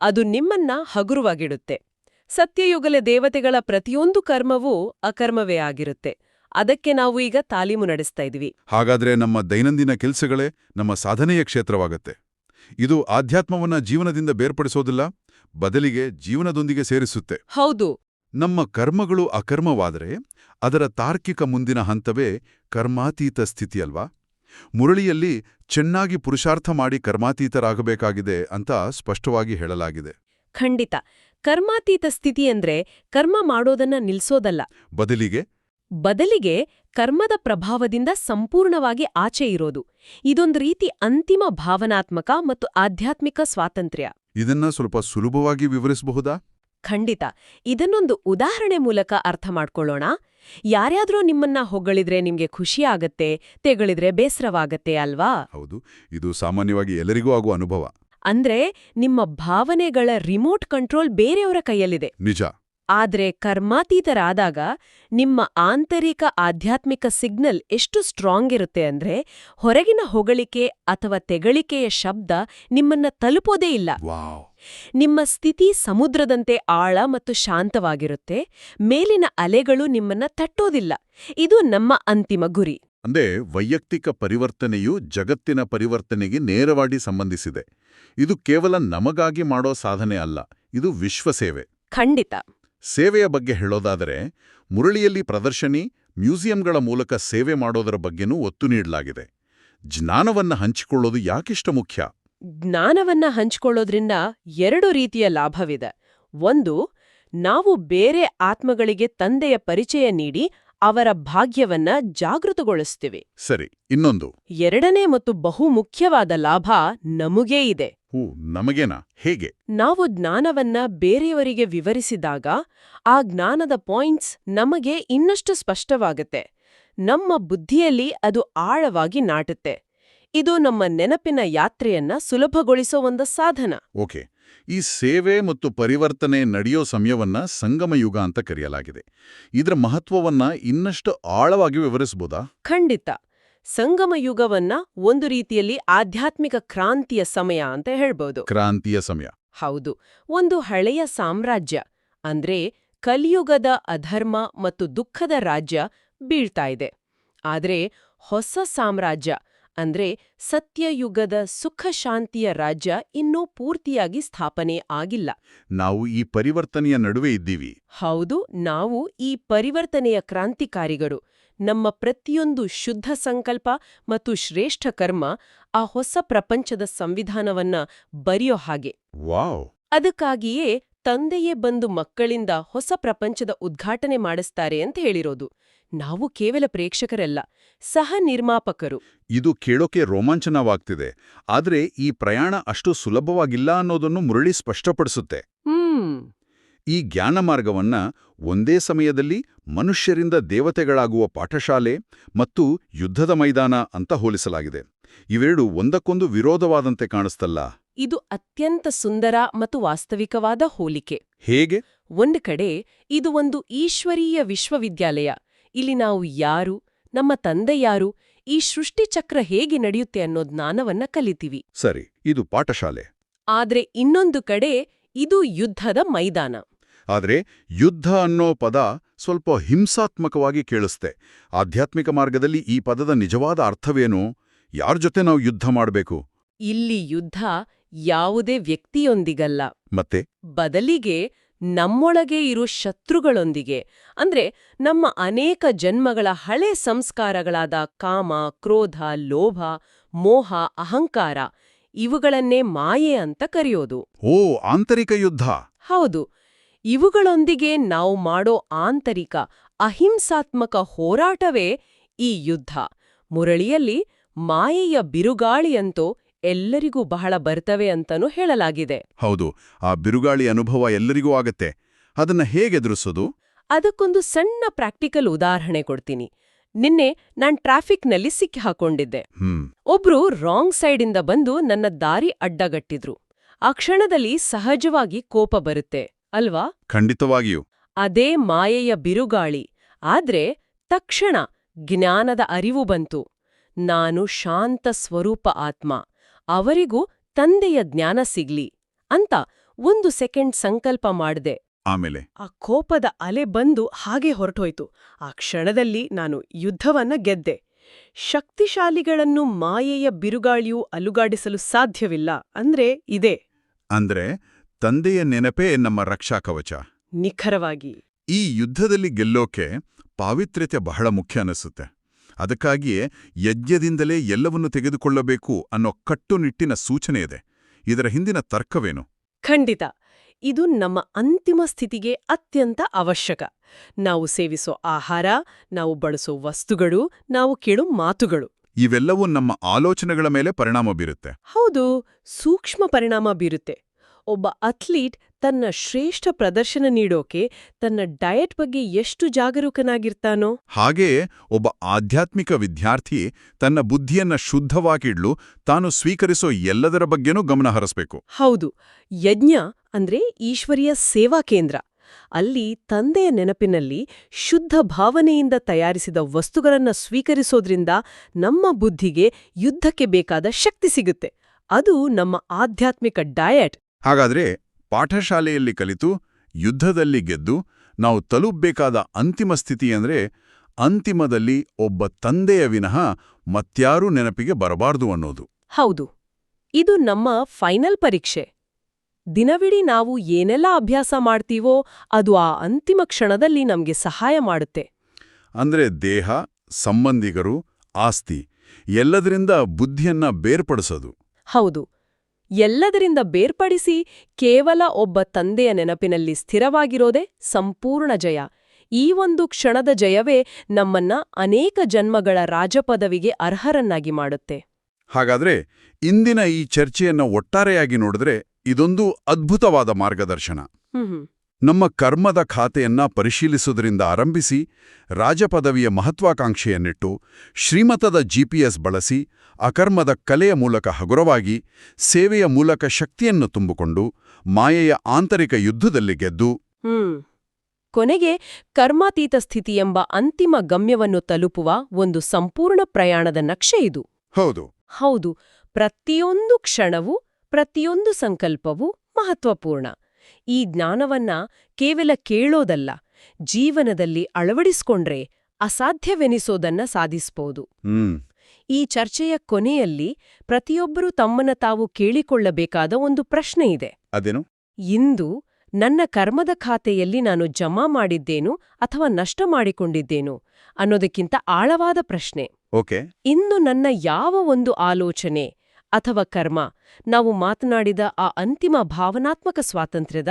ಅದು ನಿಮ್ಮನ್ನ ಹಗುರವಾಗಿಡುತ್ತೆ. ಸತ್ಯಯುಗಲ ದೇವತೆಗಳ ಪ್ರತಿಯೊಂದು ಕರ್ಮವೂ ಅಕರ್ಮವೇ ಆಗಿರುತ್ತೆ. ಅದಕ್ಕೆ ನಾವು ಈಗ ತಾಲೀಮು ನಡೆಸ್ತಾ ಇದ್ವಿ. ಹಾಗಾದ್ರೆ ನಮ್ಮ ದೈನಂದಿನ ಕೆಲಸಗಳೇ ನಮ್ಮ ಸಾಧನೆಯ ಕ್ಷೇತ್ರವಾಗತ್ತೆ. ಇದು ಆಧ್ಯಾತ್ಮವನ್ನ ಜೀವನದಿಂದ ಬೇರ್ಪಡಿಸೋದಿಲ್ಲ ಬದಲಿಗೆ ಜೀವನದೊಂದಿಗೆ ಸೇರಿಸುತ್ತೆ. ಹೌದು. ನಮ್ಮ ಕರ್ಮಗಳು ಅಕರ್ಮವಾದರೆ ಅದರ ತಾರ್ಕಿಕ ಮುಂದಿನ ಹಂತವೇ ಕರ್ಮಾತೀತ ಸ್ಥಿತಿಯಲ್ವಾ ಮುರಳಿಯಲ್ಲಿ ಚೆನ್ನಾಗಿ ಪುರುಷಾರ್ಥ ಮಾಡಿ ಕರ್ಮಾತೀತರಾಗಬೇಕಾಗಿದೆ ಅಂತ ಸ್ಪಷ್ಟವಾಗಿ ಹೇಳಲಾಗಿದೆ. ಖಂಡಿತ. ಕರ್ಮಾತೀತ ಸ್ಥಿತಿ ಅಂದ್ರೆ ಕರ್ಮ ಮಾಡೋದನ್ನ ನಿಲ್ಸೋದಲ್ಲ. ಬದಲಿಗೆ? ಬದಲಿಗೆ ಕರ್ಮದ ಪ್ರಭಾವದಿಂದ ಸಂಪೂರ್ಣವಾಗಿ ಆಚೆ ಇರೋದು. ಇದೊಂದು ರೀತಿ ಅಂತಿಮ ಭಾವನಾತ್ಮಕ ಮತ್ತು ಆಧ್ಯಾತ್ಮಿಕ ಸ್ವಾತಂತ್ರ್ಯ. ಇದನ್ನ ಸ್ವಲ್ಪ ಸುಲಭವಾಗಿ ವಿವರಿಸಬಹುದಾ? ಖಂಡಿತ. ಇದನ್ನೊಂದು ಉದಾಹರಣೆ ಮೂಲಕ ಅರ್ಥ ಮಾಡ್ಕೊಳ್ಳೋಣ. ಯಾರ್ಯಾದ್ರೂ ನಿಮ್ಮನ್ನ ಹೊಗಳಿದ್ರೆ ನಿಮ್ಗೆ ಖುಷಿ ಆಗತ್ತೆ ತೆಗಳಿದ್ರೆ ಬೇಸರವಾಗತ್ತೆ ಅಲ್ವಾ? ಹೌದು ಇದು ಸಾಮಾನ್ಯವಾಗಿ ಎಲ್ಲರಿಗೂ ಆಗುವ ಅನುಭವ. ಅಂದ್ರೆ ನಿಮ್ಮ ಭಾವನೆಗಳ ರಿಮೋಟ್ ಕಂಟ್ರೋಲ್ ಬೇರೆಯವರ ಕೈಯಲ್ಲಿದೆ. ನಿಜ. ಆದ್ರೆ ಕರ್ಮಾತೀತರಾದಾಗ ನಿಮ್ಮ ಆಂತರಿಕ ಆಧ್ಯಾತ್ಮಿಕ ಸಿಗ್ನಲ್ ಎಷ್ಟು ಸ್ಟ್ರಾಂಗ್ ಇರುತ್ತೆ ಅಂದ್ರೆ ಹೊರಗಿನ ಹೊಗಳಿಕೆ ಅಥವಾ ತೆಗಳಿಕೆಯ ಶಬ್ದ ನಿಮ್ಮನ್ನ ತಲುಪೋದೇ ಇಲ್ಲ. ವಾವ್. ನಿಮ್ಮ ಸ್ಥಿತಿ ಸಮುದ್ರದಂತೆ ಆಳ ಮತ್ತು ಶಾಂತವಾಗಿರುತ್ತೆ ಮೇಲಿನ ಅಲೆಗಳು ನಿಮ್ಮನ್ನ ತಟ್ಟೋದಿಲ್ಲ. ಇದು ನಮ್ಮ ಅಂತಿಮ ಗುರಿ. ಅಂದ್ರೆ ವೈಯಕ್ತಿಕ ಪರಿವರ್ತನೆಯು ಜಗತ್ತಿನ ಪರಿವರ್ತನೆಗೆ ನೇರವಾಗಿ ಸಂಬಂಧಿಸಿದೆ. ಇದು ಕೇವಲ ನಮಗಾಗಿ ಮಾಡೋ ಸಾಧನೆ ಅಲ್ಲ ಇದು ವಿಶ್ವಸೇವೆ ಖಂಡಿತ. ಸೇವೆಯ ಬಗ್ಗೆ ಹೇಳೋದಾದರೆ ಮುರಳಿಯಲ್ಲಿ ಪ್ರದರ್ಶನಿ ಮ್ಯೂಸಿಯಂಗಳ ಮೂಲಕ ಸೇವೆ ಮಾಡೋದರ ಬಗ್ಗೆನೂ ಒತ್ತು ನೀಡಲಾಗಿದೆ. ಜ್ಞಾನವನ್ನ ಹಂಚಿಕೊಳ್ಳೋದು ಯಾಕಿಷ್ಟ ಮುಖ್ಯ? ಜ್ಞಾನವನ್ನ ಹಂಚ್ಕೊಳ್ಳೋದ್ರಿಂದ ಎರಡು ರೀತಿಯ ಲಾಭವಿದೆ. ಒಂದು ನಾವು ಬೇರೆ ಆತ್ಮಗಳಿಗೆ ತಂದೆಯ ಪರಿಚಯ ನೀಡಿ ಅವರ ಭಾಗ್ಯವನ್ನ ಜಾಗೃತಗೊಳಿಸ್ತೀವಿ. ಸರಿ ಇನ್ನೊಂದು. ಎರಡನೇ ಮತ್ತು ಬಹು ಮುಖ್ಯವಾದ ಲಾಭ ನಮಗೇ ಇದೆ. ಹೂ ನಮಗೇನಾ? ಹೇಗೆ? ನಾವು ಜ್ಞಾನವನ್ನ ಬೇರೆಯವರಿಗೆ ವಿವರಿಸಿದಾಗ ಆ ಜ್ಞಾನದ ಪಾಯಿಂಟ್ಸ್ ನಮಗೆ ಇನ್ನಷ್ಟು ಸ್ಪಷ್ಟವಾಗುತ್ತೆ. ನಮ್ಮ ಬುದ್ಧಿಯಲ್ಲಿ ಅದು ಆಳವಾಗಿ ನಾಟುತ್ತೆ. ಇದು ನಮ್ಮ ನೆನಪಿನ ಯಾತ್ರೆಯನ್ನ ಸುಲಭಗೊಳಿಸೋ ಒಂದು ಸಾಧನ. ಓಕೆ. ಈ ಸೇವೆ ಮತ್ತು ಪರಿವರ್ತನೆ ನಡೆಯೋ ಸಮಯವನ್ನ ಸಂಗಮ ಯುಗ ಅಂತ ಕರೆಯಲಾಗಿದೆ. ಇದರ ಮಹತ್ವವನ್ನ ಇನ್ನಷ್ಟು ಆಳವಾಗಿ ವಿವರಿಸಬಹುದಾ ಖಂಡಿತ. ಸಂಗಮ ಯುಗವನ್ನ ಒಂದು ರೀತಿಯಲ್ಲಿ ಆಧ್ಯಾತ್ಮಿಕ ಕ್ರಾಂತಿಯ ಸಮಯ ಅಂತ ಹೇಳ್ಬೋದು. ಕ್ರಾಂತಿಯ ಸಮಯ. ಹೌದು. ಒಂದು ಹಳೆಯ ಸಾಮ್ರಾಜ್ಯ ಅಂದ್ರೆ ಕಲಿಯುಗದ ಅಧರ್ಮ ಮತ್ತು ದುಃಖದ ರಾಜ್ಯ ಬೀಳ್ತಾ ಇದೆ. ಆದರೆ ಹೊಸ ಸಾಮ್ರಾಜ್ಯ ಅಂದ್ರೆ ಸತ್ಯಯುಗದ ಸುಖ ಶಾಂತಿಯ ರಾಜ್ಯ ಇನ್ನೂ ಪೂರ್ತಿಯಾಗಿ ಸ್ಥಾಪನೆ ಆಗಿಲ್ಲ. ನಾವು ಈ ಪರಿವರ್ತನೆಯ ನಡುವೆ ಇದ್ದೀವಿ. ಹೌದು ನಾವು ಈ ಪರಿವರ್ತನೆಯ ಕ್ರಾಂತಿಕಾರಿಗಳು. ನಮ್ಮ ಪ್ರತಿಯೊಂದು ಶುದ್ಧ ಸಂಕಲ್ಪ ಮತ್ತು ಶ್ರೇಷ್ಠ ಕರ್ಮ ಆ ಹೊಸ ಪ್ರಪಂಚದ ಸಂವಿಧಾನವನ್ನ ಬರೆಯೋ ಹಾಗೆ. ವಾವ್! ಅದಕ್ಕಾಗಿಯೇ ತಂದೆಯೇ ಬಂದು ಮಕ್ಕಳಿಂದ ಹೊಸ ಪ್ರಪಂಚದ ಉದ್ಘಾಟನೆ ಮಾಡಿಸ್ತಾರೆ ಅಂತ ಹೇಳಿರೋದು. ನಾವು ಕೇವಲ ಪ್ರೇಕ್ಷಕರಲ್ಲ ಸಹ ನಿರ್ಮಾಪಕರು. ಇದು ಕೇಳೋಕೆ ರೋಮಾಂಚನವಾಗ್ತಿದೆ ಆದ್ರೆ ಈ ಪ್ರಯಾಣ ಅಷ್ಟು ಸುಲಭವಾಗಿಲ್ಲ ಅನ್ನೋದನ್ನು ಮುರಳಿ ಸ್ಪಷ್ಟಪಡಿಸುತ್ತೆ. ಈ ಜ್ಞಾನ ಮಾರ್ಗವನ್ನ ಒಂದೇ ಸಮಯದಲ್ಲಿ ಮನುಷ್ಯರಿಂದ ದೇವತೆಗಳಾಗುವ ಪಾಠಶಾಲೆ ಮತ್ತು ಯುದ್ಧದ ಮೈದಾನ ಅಂತ ಹೋಲಿಸಲಾಗಿದೆ. ಇವೆರಡು ಒಂದಕ್ಕೊಂದು ವಿರೋಧವಾದಂತೆ ಕಾಣಿಸ್ತಲ್ಲ? ಇದು ಅತ್ಯಂತ ಸುಂದರ ಮತ್ತು ವಾಸ್ತವಿಕವಾದ ಹೋಲಿಕೆ. ಹೇಗೆ? ಒಂದು ಕಡೆ ಇದು ಒಂದು ಈಶ್ವರೀಯ ವಿಶ್ವವಿದ್ಯಾಲಯ ಇಲ್ಲಿ ನಾವು ಯಾರು ನಮ್ಮ ತಂದೆ ಯಾರು ಈ ಸೃಷ್ಟಿಚಕ್ರ ಹೇಗೆ ನಡೆಯುತ್ತೆ ಅನ್ನೋ ಜ್ಞಾನವನ್ನ ಕಲಿತೀವಿ. ಸರಿ ಇದು ಪಾಠಶಾಲೆ. ಆದ್ರೆ ಇನ್ನೊಂದು ಕಡೆ ಇದು ಯುದ್ಧದ ಮೈದಾನ. ಆದ್ರೆ ಯುದ್ಧ ಅನ್ನೋ ಪದ ಸ್ವಲ್ಪ ಹಿಂಸಾತ್ಮಕವಾಗಿ ಕೇಳಿಸ್ತೆ. ಆಧ್ಯಾತ್ಮಿಕ ಮಾರ್ಗದಲ್ಲಿ ಈ ಪದದ ನಿಜವಾದ ಅರ್ಥವೇನು? ಯಾರ ಜೊತೆ ನಾವು ಯುದ್ಧ ಮಾಡಬೇಕು? ಇಲ್ಲಿ ಯುದ್ಧ ಯಾವುದೇ ವ್ಯಕ್ತಿಯೊಂದಿಗಲ್ಲ. ಮತ್ತೆ? ಬದಲಿಗೆ ನಮ್ಮೊಳಗೆ ಇರೋ ಶತ್ರುಗಳೊಂದಿಗೆ ಅಂದ್ರೆ ನಮ್ಮ ಅನೇಕ ಜನ್ಮಗಳ ಹಳೆ ಸಂಸ್ಕಾರಗಳಾದ ಕಾಮ ಕ್ರೋಧ ಲೋಭ ಮೋಹ ಅಹಂಕಾರ ಇವುಗಳನ್ನೇ ಮಾಯೆ ಅಂತ ಕರೆಯೋದು. ಓ ಆಂತರಿಕ ಯುದ್ಧ. ಹೌದು. ಇವುಗಳೊಂದಿಗೆ ನಾವು ಮಾಡೋ ಆಂತರಿಕ ಅಹಿಂಸಾತ್ಮಕ ಹೋರಾಟವೇ ಈ ಯುದ್ಧ. ಮುರಳಿಯಲ್ಲಿ ಮಾಯೆಯ ಬಿರುಗಾಳಿಯಂತೂ ಎಲ್ಲರಿಗೂ ಬಹಳ ಬರ್ತವೆ ಅಂತನೂ ಹೇಳಲಾಗಿದೆ. ಹೌದು ಆ ಬಿರುಗಾಳಿ ಅನುಭವ ಎಲ್ಲರಿಗೂ ಆಗತ್ತೆ. ಅದನ್ನ ಹೇಗೆದುರಿಸೋದು ಅದಕ್ಕೊಂದು ಸಣ್ಣ ಪ್ರಾಕ್ಟಿಕಲ್ ಉದಾಹರಣೆ ಕೊಡ್ತೀನಿ. ನಿನ್ನೆ ನಾನ್ ಟ್ರಾಫಿಕ್ನಲ್ಲಿ ಸಿಕ್ಕಿ ಹಾಕೊಂಡಿದ್ದೆ. ಹ್ಮ್. ಒಬ್ರು ರಾಂಗ್ ಸೈಡಿಂದ ಬಂದು ನನ್ನ ದಾರಿ ಅಡ್ಡಗಟ್ಟಿದ್ರು. ಆ ಕ್ಷಣದಲ್ಲಿ ಸಹಜವಾಗಿ ಕೋಪ ಬರುತ್ತೆ ಅಲ್ವಾ? ಖಂಡಿತವಾಗಿಯೂ. ಅದೇ ಮಾಯೆಯ ಬಿರುಗಾಳಿ. ಆದ್ರೆ ತಕ್ಷಣ ಜ್ಞಾನದ ಅರಿವು ಬಂತು. ನಾನು ಶಾಂತ ಸ್ವರೂಪ ಆತ್ಮ. ಅವರಿಗೂ ತಂದೆಯ ಜ್ಞಾನ ಸಿಗ್ಲಿ ಅಂತ ಒಂದು ಸೆಕೆಂಡ್ ಸಂಕಲ್ಪ ಮಾಡಿದೆ. ಆಮೇಲೆ? ಆ ಕೋಪದ ಅಲೆ ಬಂದು ಹಾಗೆ ಹೊರಟೋಯ್ತು. ಆ ಕ್ಷಣದಲ್ಲಿ ನಾನು ಯುದ್ಧವನ್ನ ಗೆದ್ದೆ. ಶಕ್ತಿಶಾಲಿಗಳನ್ನು ಮಾಯೆಯ ಬಿರುಗಾಳಿಯು ಅಲುಗಾಡಿಸಲು ಸಾಧ್ಯವಿಲ್ಲ ಅಂದ್ರೆ ಇದೆ. ಅಂದ್ರೆ ತಂದೆಯ ನೆನಪೇ ನಮ್ಮ ರಕ್ಷಾ ಕವಚ. ನಿಖರವಾಗಿ. ಈ ಯುದ್ಧದಲ್ಲಿ ಗೆಲ್ಲೋಕೆ ಪಾವಿತ್ರ್ಯತೆ ಬಹಳ ಮುಖ್ಯ ಅನಿಸುತ್ತೆ. ಅದಕ್ಕಾಗಿಯೇ ಯಜ್ಞದಿಂದಲೇ ಎಲ್ಲವನ್ನೂ ತೆಗೆದುಕೊಳ್ಳಬೇಕು ಅನ್ನೋ ಕಟ್ಟುನಿಟ್ಟಿನ ಸೂಚನೆ ಇದೆ. ಇದರ ಹಿಂದಿನ ತರ್ಕವೇನು? ಖಂಡಿತ. ಇದು ನಮ್ಮ ಅಂತಿಮ ಸ್ಥಿತಿಗೆ ಅತ್ಯಂತ ಅವಶ್ಯಕ. ನಾವು ಸೇವಿಸೋ ಆಹಾರ ನಾವು ಬಳಸೋ ವಸ್ತುಗಳು ನಾವು ಕೇಳೋ ಮಾತುಗಳು. ಇವೆಲ್ಲವೂ ನಮ್ಮ ಆಲೋಚನೆಗಳ ಮೇಲೆ ಪರಿಣಾಮ ಬೀರುತ್ತೆ. ಹೌದು ಸೂಕ್ಷ್ಮ ಪರಿಣಾಮ ಬೀರುತ್ತೆ. ಒಬ್ಬ ಅಥ್ಲೀಟ್ ತನ್ನ ಶ್ರೇಷ್ಠ ಪ್ರದರ್ಶನ ನೀಡೋಕೆ ತನ್ನ ಡಯಟ್ ಬಗ್ಗೆ ಎಷ್ಟು ಜಾಗರೂಕನಾಗಿರ್ತಾನೋ? ಹಾಗೆಯೇ ಒಬ್ಬ ಆಧ್ಯಾತ್ಮಿಕ ವಿದ್ಯಾರ್ಥಿ ತನ್ನ ಬುದ್ಧಿಯನ್ನ ಶುದ್ಧವಾಗಿಡ್ಲು ತಾನು ಸ್ವೀಕರಿಸೋ ಎಲ್ಲದರ ಬಗ್ಗೆನೂ ಗಮನ ಹರಿಸ್ಬೇಕು. ಹೌದು. ಯಜ್ಞ ಅಂದ್ರೆ ಈಶ್ವರಿಯ ಸೇವಾ ಕೇಂದ್ರ. ಅಲ್ಲಿ ತಂದೆಯ ನೆನಪಿನಲ್ಲಿ ಶುದ್ಧ ಭಾವನೆಯಿಂದ ತಯಾರಿಸಿದ ವಸ್ತುಗಳನ್ನ ಸ್ವೀಕರಿಸೋದ್ರಿಂದ ನಮ್ಮ ಬುದ್ಧಿಗೆ ಯುದ್ಧಕ್ಕೆ ಬೇಕಾದ ಶಕ್ತಿ ಸಿಗುತ್ತೆ. ಅದು ನಮ್ಮ ಆಧ್ಯಾತ್ಮಿಕ ಡಯಟ್. ಹಾಗಾದ್ರೆ ಪಾಠಶಾಲೆಯಲ್ಲಿ ಕಲಿತು ಯುದ್ಧದಲ್ಲಿ ಗೆದ್ದು ನಾವು ತಲುಪಬೇಕಾದ ಅಂತಿಮ ಸ್ಥಿತಿ ಅಂದರೆ ಅಂತಿಮದಲ್ಲಿ ಒಬ್ಬ ತಂದೆಯ ವಿನಃ ಮತ್ಯಾರೂ ನೆನಪಿಗೆ ಬರಬಾರ್ದು ಅನ್ನೋದು. ಹೌದು. ಇದು ನಮ್ಮ ಫೈನಲ್ ಪರೀಕ್ಷೆ. ದಿನವಿಡೀ ನಾವು ಏನೆಲ್ಲ ಅಭ್ಯಾಸ ಮಾಡ್ತೀವೋ ಅದು ಆ ಅಂತಿಮ ಕ್ಷಣದಲ್ಲಿ ನಮಗೆ ಸಹಾಯ ಮಾಡುತ್ತೆ. ಅಂದ್ರೆ ದೇಹ ಸಂಬಂಧಿಗರು ಆಸ್ತಿ ಎಲ್ಲದರಿಂದ ಬುದ್ಧಿಯನ್ನ ಬೇರ್ಪಡಿಸೋದು. ಹೌದು. ಎಲ್ಲದರಿಂದ ಬೇರ್ಪಡಿಸಿ ಕೇವಲ ಒಬ್ಬ ತಂದೆಯ ನೆನಪಿನಲ್ಲಿ ಸ್ಥಿರವಾಗಿರೋದೇ ಸಂಪೂರ್ಣ ಜಯ. ಈ ಒಂದು ಕ್ಷಣದ ಜಯವೇ ನಮ್ಮನ್ನ ಅನೇಕ ಜನ್ಮಗಳ ರಾಜಪದವಿಗೆ ಅರ್ಹರನ್ನಾಗಿ ಮಾಡುತ್ತೆ. ಹಾಗಾದ್ರೆ ಇಂದಿನ ಈ ಚರ್ಚೆಯನ್ನ ಒಟ್ಟಾರೆಯಾಗಿ ನೋಡಿದ್ರೆ ಇದೊಂದು ಅದ್ಭುತವಾದ ಮಾರ್ಗದರ್ಶನ. ನಮ್ಮ ಕರ್ಮದ ಖಾತೆಯನ್ನ ಪರಿಶೀಲಿಸುವುದರಿಂದ ಆರಂಭಿಸಿ ರಾಜಪದವಿಯ ಮಹತ್ವಾಕಾಂಕ್ಷೆಯನ್ನಿಟ್ಟು ಶ್ರೀಮತದ ಜಿಪಿಎಸ್ ಬಳಸಿ ಅಕರ್ಮದ ಕಲೆಯ ಮೂಲಕ ಹಗುರವಾಗಿ ಸೇವೆಯ ಮೂಲಕ ಶಕ್ತಿಯನ್ನು ತುಂಬಿಕೊಂಡು ಮಾಯೆಯ ಆಂತರಿಕ ಯುದ್ಧದಲ್ಲಿ ಗೆದ್ದು ಹ್ಮ್. ಕೊನೆಗೆ ಕರ್ಮಾತೀತ ಸ್ಥಿತಿ ಎಂಬ ಅಂತಿಮ ಗಮ್ಯವನ್ನು ತಲುಪುವ ಒಂದು ಸಂಪೂರ್ಣ ಪ್ರಯಾಣದ ನಕ್ಷೆ ಇದು. ಹೌದು. ಹೌದು ಪ್ರತಿಯೊಂದು ಕ್ಷಣವೂ ಪ್ರತಿಯೊಂದು ಸಂಕಲ್ಪವೂ ಮಹತ್ವಪೂರ್ಣ. ಈ ಜ್ಞಾನವನ್ನ ಕೇವಲ ಕೇಳೋದಲ್ಲ ಜೀವನದಲ್ಲಿ ಅಳವಡಿಸ್ಕೊಂಡ್ರೆ ಅಸಾಧ್ಯವೆನಿಸೋದನ್ನ ಸಾಧಿಸ್ಬೋದು. ಹ್ಮ್. ಈ ಚರ್ಚೆಯ ಕೊನೆಯಲ್ಲಿ ಪ್ರತಿಯೊಬ್ಬರೂ ತಮ್ಮನ್ನ ತಾವು ಕೇಳಿಕೊಳ್ಳಬೇಕಾದ ಒಂದು ಪ್ರಶ್ನೆ ಇದೆ. ಅದೇನು? ಇಂದು ನನ್ನ ಕರ್ಮದ ಖಾತೆಯಲ್ಲಿ ನಾನು ಜಮಾ ಮಾಡಿದ್ದೇನು ಅಥವಾ ನಷ್ಟ ಮಾಡಿಕೊಂಡಿದ್ದೇನು ಅನ್ನೋದಕ್ಕಿಂತ ಆಳವಾದ ಪ್ರಶ್ನೆ. ಓಕೆ. ಇಂದು ನನ್ನ ಯಾವ ಒಂದು ಆಲೋಚನೆ ಅಥವಾ ಕರ್ಮ ನಾವು ಮಾತನಾಡಿದ ಆ ಅಂತಿಮ ಭಾವನಾತ್ಮಕ ಸ್ವಾತಂತ್ರ್ಯದ